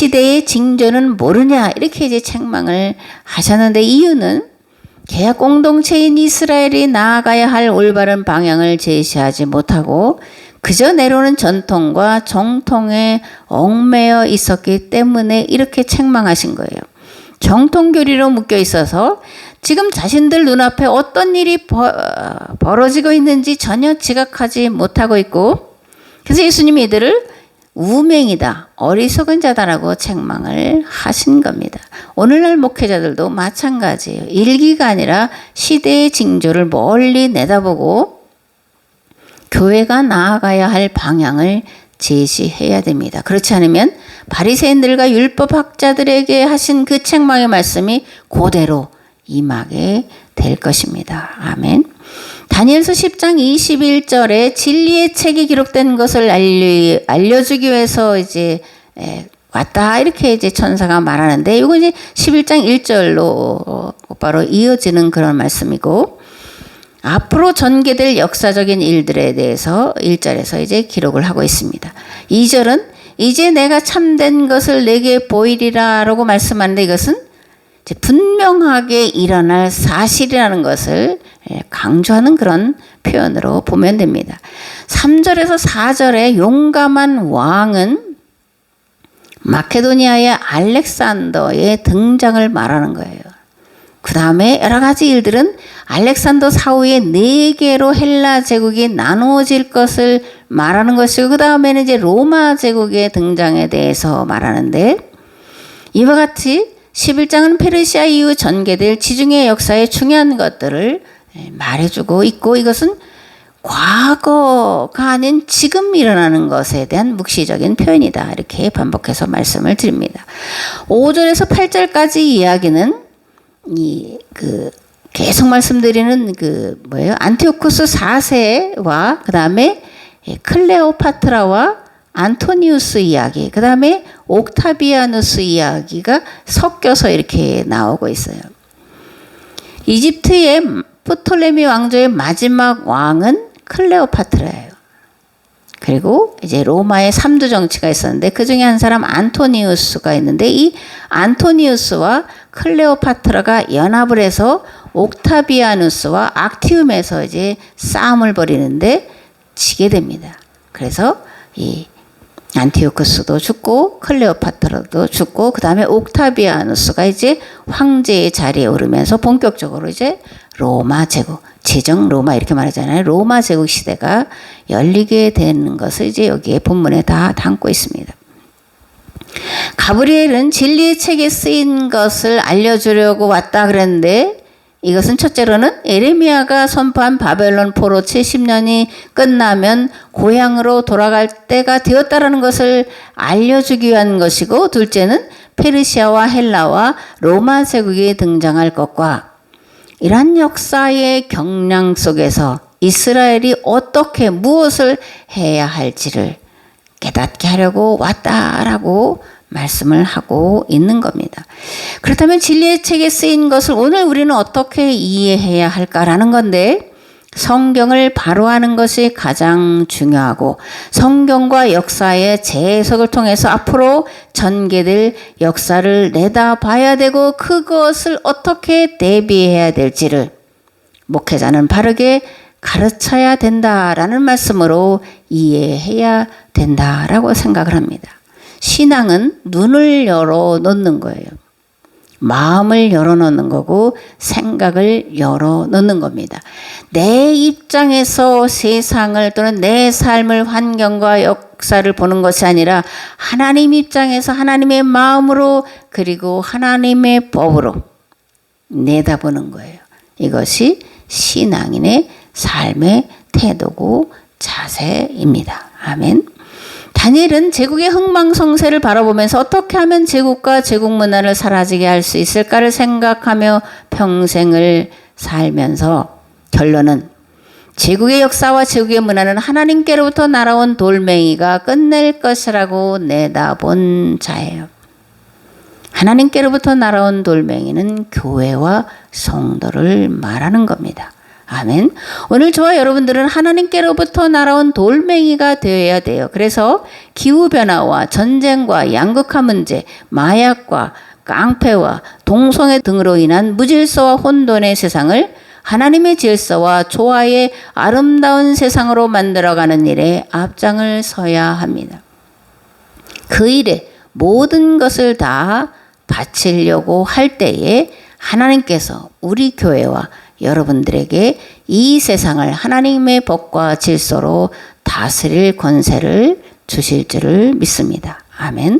시대의 징조는 모르냐 이렇게 이제 책망을 하셨는데 이유는 계약 공동체인 이스라엘이 나아가야 할 올바른 방향을 제시하지 못하고 그저 내려오는 전통과 정통에 얽매여 있었기 때문에 이렇게 책망하신 거예요. 정통교리로 묶여 있어서 지금 자신들 눈앞에 어떤 일이 벌, 벌어지고 있는지 전혀 지각하지 못하고 있고 그래서 예수님이 이들을 우맹이다, 어리석은 자다라고 책망을 하신 겁니다. 오늘날 목회자들도 마찬가지예요. 일기가 아니라 시대의 징조를 멀리 내다보고 교회가 나아가야 할 방향을 제시해야 됩니다. 그렇지 않으면 바리새인들과 율법 학자들에게 하신 그 책망의 말씀이 그대로 임하게 될 것입니다. 아멘. 다니엘서 10장 21절에 진리의 책이 기록된 것을 알려, 알려주기 위해서 이제 왔다 이렇게 이제 천사가 말하는데 이거 이제 11장 1절로 바로 이어지는 그런 말씀이고 앞으로 전개될 역사적인 일들에 대해서 1절에서 이제 기록을 하고 있습니다. 2절은 이제 내가 참된 것을 내게 보이리라라고 말씀하는데 이것은 분명하게 일어날 사실이라는 것을 강조하는 그런 표현으로 보면 됩니다. 3절에서 4절에 용감한 왕은 마케도니아의 알렉산더의 등장을 말하는 거예요. 그 다음에 여러 가지 일들은 알렉산더 사후에 네 개로 헬라 제국이 나누어질 것을 말하는 것이고 그 다음에는 이제 로마 제국의 등장에 대해서 말하는데 이와 같이 11장은 페르시아 이후 전개될 지중해 역사의 중요한 것들을 말해주고 있고 이것은 과거가 아닌 지금 일어나는 것에 대한 묵시적인 표현이다. 이렇게 반복해서 말씀을 드립니다. 5절에서 8절까지 이야기는 이 그 계속 말씀드리는 그 뭐예요? 안티오쿠스 4세와 그다음에 클레오파트라와 안토니우스 이야기, 그 다음에 옥타비아누스 이야기가 섞여서 이렇게 나오고 있어요. 이집트의 프톨레미 왕조의 마지막 왕은 클레오파트라예요. 그리고 이제 로마의 삼두 정치가 있었는데 그 중에 한 사람 안토니우스가 있는데 이 안토니우스와 클레오파트라가 연합을 해서 옥타비아누스와 악티움에서 이제 싸움을 벌이는데 지게 됩니다. 그래서 이 안티오크스도 죽고 클레오파트라도 죽고 그 다음에 옥타비아누스가 이제 황제의 자리에 오르면서 본격적으로 이제 로마 제국 제정 로마 이렇게 말하잖아요. 로마 제국 시대가 열리게 되는 것을 이제 여기에 본문에 다 담고 있습니다. 가브리엘은 진리의 책에 쓰인 것을 알려주려고 왔다 그랬는데 이것은 첫째로는 에레미야가 선포한 바벨론 포로 70년이 끝나면 고향으로 돌아갈 때가 되었다라는 것을 알려주기 위한 것이고 둘째는 페르시아와 헬라와 로마 제국이 등장할 것과 이러한 역사의 경량 속에서 이스라엘이 어떻게 무엇을 해야 할지를 깨닫게 하려고 왔다라고 말씀을 하고 있는 겁니다. 그렇다면 진리의 책에 쓰인 것을 오늘 우리는 어떻게 이해해야 할까라는 건데 성경을 바로 하는 것이 가장 중요하고 성경과 역사의 재해석을 통해서 앞으로 전개될 역사를 내다봐야 되고 그것을 어떻게 대비해야 될지를 목회자는 바르게 가르쳐야 된다라는 말씀으로 이해해야 된다라고 생각을 합니다. 신앙은 눈을 열어 놓는 거예요. 마음을 열어 놓는 거고 생각을 열어 놓는 겁니다. 내 입장에서 세상을 또는 내 삶을 환경과 역사를 보는 것이 아니라 하나님 입장에서 하나님의 마음으로 그리고 하나님의 법으로 내다보는 거예요. 이것이 신앙인의 삶의 태도고 자세입니다. 아멘. 다니엘은 제국의 흥망성쇠를 바라보면서 어떻게 하면 제국과 제국 문화를 사라지게 할 수 있을까를 생각하며 평생을 살면서 결론은 제국의 역사와 제국의 문화는 하나님께로부터 날아온 돌멩이가 끝낼 것이라고 내다본 자예요. 하나님께로부터 날아온 돌멩이는 교회와 성도를 말하는 겁니다. 아멘. 오늘 저와 여러분들은 하나님께로부터 날아온 돌멩이가 되어야 돼요. 그래서 기후변화와 전쟁과 양극화 문제, 마약과 깡패와 동성애 등으로 인한 무질서와 혼돈의 세상을 하나님의 질서와 조화의 아름다운 세상으로 만들어가는 일에 앞장을 서야 합니다. 그 일에 모든 것을 다 바치려고 할 때에 하나님께서 우리 교회와 여러분들에게 이 세상을 하나님의 법과 질서로 다스릴 권세를 주실 줄을 믿습니다. 아멘.